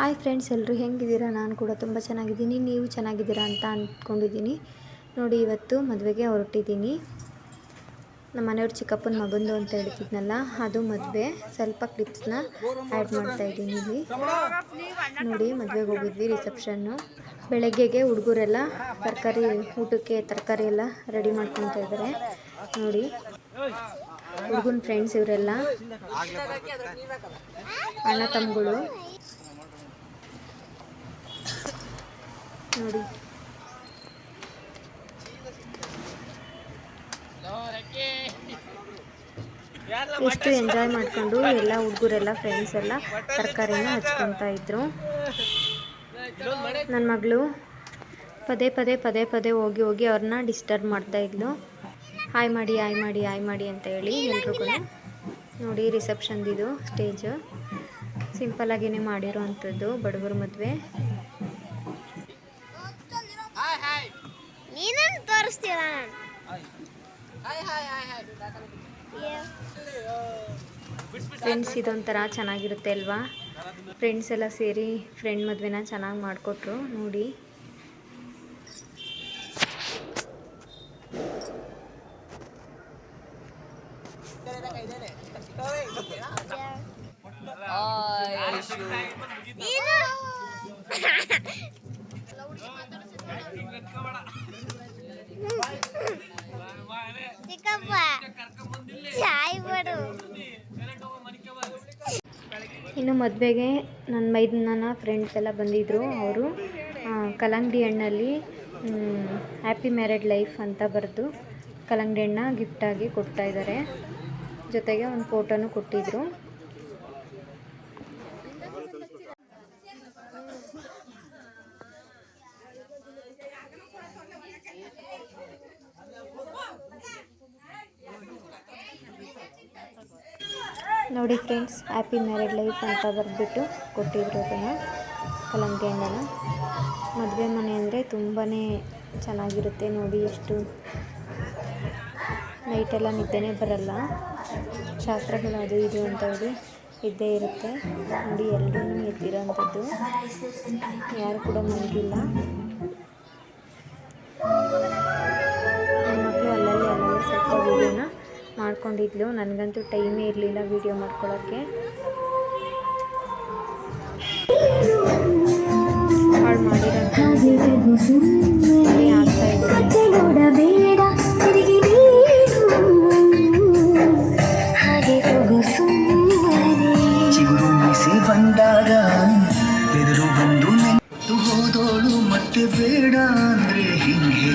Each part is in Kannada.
ಹಾಯ್ ಫ್ರೆಂಡ್ಸ್ ಎಲ್ಲರೂ ಹೆಂಗಿದ್ದೀರಾ? ನಾನು ಕೂಡ ತುಂಬ ಚೆನ್ನಾಗಿದ್ದೀನಿ. ನೀವು ಚೆನ್ನಾಗಿದ್ದೀರಾ ಅಂತ ಅಂದ್ಕೊಂಡಿದ್ದೀನಿ ನೋಡಿ, ಇವತ್ತು ಮದುವೆಗೆ ಹೊರಟಿದ್ದೀನಿ. ನಮ್ಮ ಮನೆಯವ್ರ ಚಿಕ್ಕಪ್ಪನ ಮಗಂದು ಅಂತ ಹೇಳ್ತಿದ್ನಲ್ಲ, ಅದು ಮದುವೆ. ಸ್ವಲ್ಪ ಕ್ಲಿಪ್ಸ್ನ ಆ್ಯಡ್ ಮಾಡ್ತಾ ಇದ್ದೀನಿ ಇಲ್ಲಿ. ನೋಡಿ, ಮದುವೆಗೆ ಹೋಗಿದ್ವಿ ರಿಸೆಪ್ಷನ್ನು ಬೆಳಗ್ಗೆಗೆ ಹುಡುಗರೆಲ್ಲ ತರಕಾರಿ, ಊಟಕ್ಕೆ ತರಕಾರಿ ಎಲ್ಲ ರೆಡಿ ಮಾಡ್ಕೊತಾ ಇದ್ದಾರೆ ನೋಡಿ, ಹುಡುಗನ ಫ್ರೆಂಡ್ಸ್ ಇವರೆಲ್ಲ, ಅಣ್ಣ ತಮ್ಮಗಳು. ನೋಡಿ. ಎಷ್ಟು ಎಂಜಾಯ್ ಮಾಡ್ಕೊಂಡು ಎಲ್ಲ ಹುಡುಗರೆಲ್ಲ ಫ್ರೆಂಡ್ಸ್ ಎಲ್ಲ ತರಕಾರಿನ ಹಚ್ಕೊತಾ ಇದ್ರು. ನನ್ನ ಮಗಳು ಪದೇ ಪದೇ ಪದೇ ಪದೇ ಹೋಗಿ ಹೋಗಿ ಅವ್ರನ್ನ ಡಿಸ್ಟರ್ಬ್ ಮಾಡ್ತಾ ಇದ್ಲು. ಹಾಯ್ ಮಾಡಿ ಹಾಯ್ ಮಾಡಿ ಹಾಯ್ ಮಾಡಿ ಅಂತ ಹೇಳಿ ಎಲ್ರಿಗೂ ನೋಡಿ ರಿಸೆಪ್ಷನ್ದಿದು ಸ್ಟೇಜು ಸಿಂಪಲ್ಲಾಗಿಯೇ ಮಾಡಿರೋ ಅಂಥದ್ದು ಬಡವರ ಮದುವೆ. ಫ್ರೆಂಡ್ಸ್ ಇದೊಂಥರ ಚೆನ್ನಾಗಿರುತ್ತೆ ಅಲ್ವಾ? ಫ್ರೆಂಡ್ಸ್ ಎಲ್ಲ ಸೇರಿ ಫ್ರೆಂಡ್ ಮದುವೆನ ಚೆನ್ನಾಗಿ ಮಾಡಿಕೊಟ್ರು ನೋಡಿ ನೀನು ಚಿಕ್ಕಪ್ಪ ಚಾಯ್ ಬಿಡು ಇನ್ನು ಮದುವೆಗೆ ನನ್ನ ಮೈದನ ಫ್ರೆಂಡ್ಸ್ ಎಲ್ಲ ಬಂದಿದ್ದರು ಅವರು. ಕಲ್ಲಂಗಡಿ ಹಣ್ಣಲ್ಲಿ ಹ್ಯಾಪಿ ಮ್ಯಾರಿಡ್ ಲೈಫ್ ಅಂತ ಬರೆದು ಕಲ್ಲಂಗಡಿ ಹಣ್ಣ ಗಿಫ್ಟಾಗಿ ಕೊಡ್ತಾ ಇದ್ದಾರೆ. ಜೊತೆಗೆ ಒಂದು ಫೋಟೋನು ಕೊಟ್ಟಿದ್ರು. ನೋಡಿ ಫ್ರೆಂಡ್ಸ್ ಹ್ಯಾಪಿ ಮ್ಯಾರಿಡ್ ಲೈಫ್ ಅಂತ ಬರೆದ್ಬಿಟ್ಟು ಕೊಟ್ಟಿದ್ರು ಅದನ್ನು ಕಲಂಕಿ ಹಣ್ಣನ್ನು. ಮದುವೆ ಮನೆ ಅಂದರೆ ತುಂಬಾ ಚೆನ್ನಾಗಿರುತ್ತೆ ನೋಡಿ ಎಷ್ಟು. ನೈಟೆಲ್ಲ ನಿದ್ದೆನೇ ಬರಲ್ಲ. ಶಾಸ್ತ್ರಗಳು ಅದು ಇದು ಅಂತ ಹೇಳಿ ಇದ್ದೇ ಇರುತ್ತೆ. ನೋಡಿ ಎಲ್ಲರೂ ಎದ್ದಿರೋ ಅಂಥದ್ದು ಯಾರು ಕೂಡ ಮಲಗಿಲ್ಲ ಮಾಡ್ಕೊಂಡಿದ್ಲು. ನನಗಂತೂ ಟೈಮೇ ಇರಲಿಲ್ಲ ವೀಡಿಯೋ ಮಾಡ್ಕೊಳ್ಳೋಕ್ಕೆ ಹಾಳು ಎದುರು ಬಂದು ಹೋದೋಳು ಮತ್ತೆ ಬೇಡ ಅಂದ್ರೆ ಹಿಂಗೆ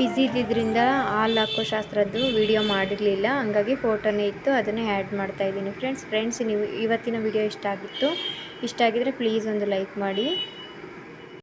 ಬ್ಯುಸಿ ಇದ್ದಿದ್ದರಿಂದ ಹಾಲು ಹಾಕೋ ಶಾಸ್ತ್ರದ್ದು ವಿಡಿಯೋ ಮಾಡಿರಲಿಲ್ಲ. ಹಂಗಾಗಿ ಫೋಟೋನೇ ಇತ್ತು, ಅದನ್ನೇ ಆ್ಯಡ್ ಮಾಡ್ತಾ ಇದ್ದೀನಿ. ಫ್ರೆಂಡ್ಸ್ ಫ್ರೆಂಡ್ಸ್ ನೀವು ಇವತ್ತಿನ ವಿಡಿಯೋ ಇಷ್ಟ ಆಗಿತ್ತು, ಇಷ್ಟ ಆಗಿದ್ದರೆ ಪ್ಲೀಸ್ ಒಂದು ಲೈಕ್ ಮಾಡಿ.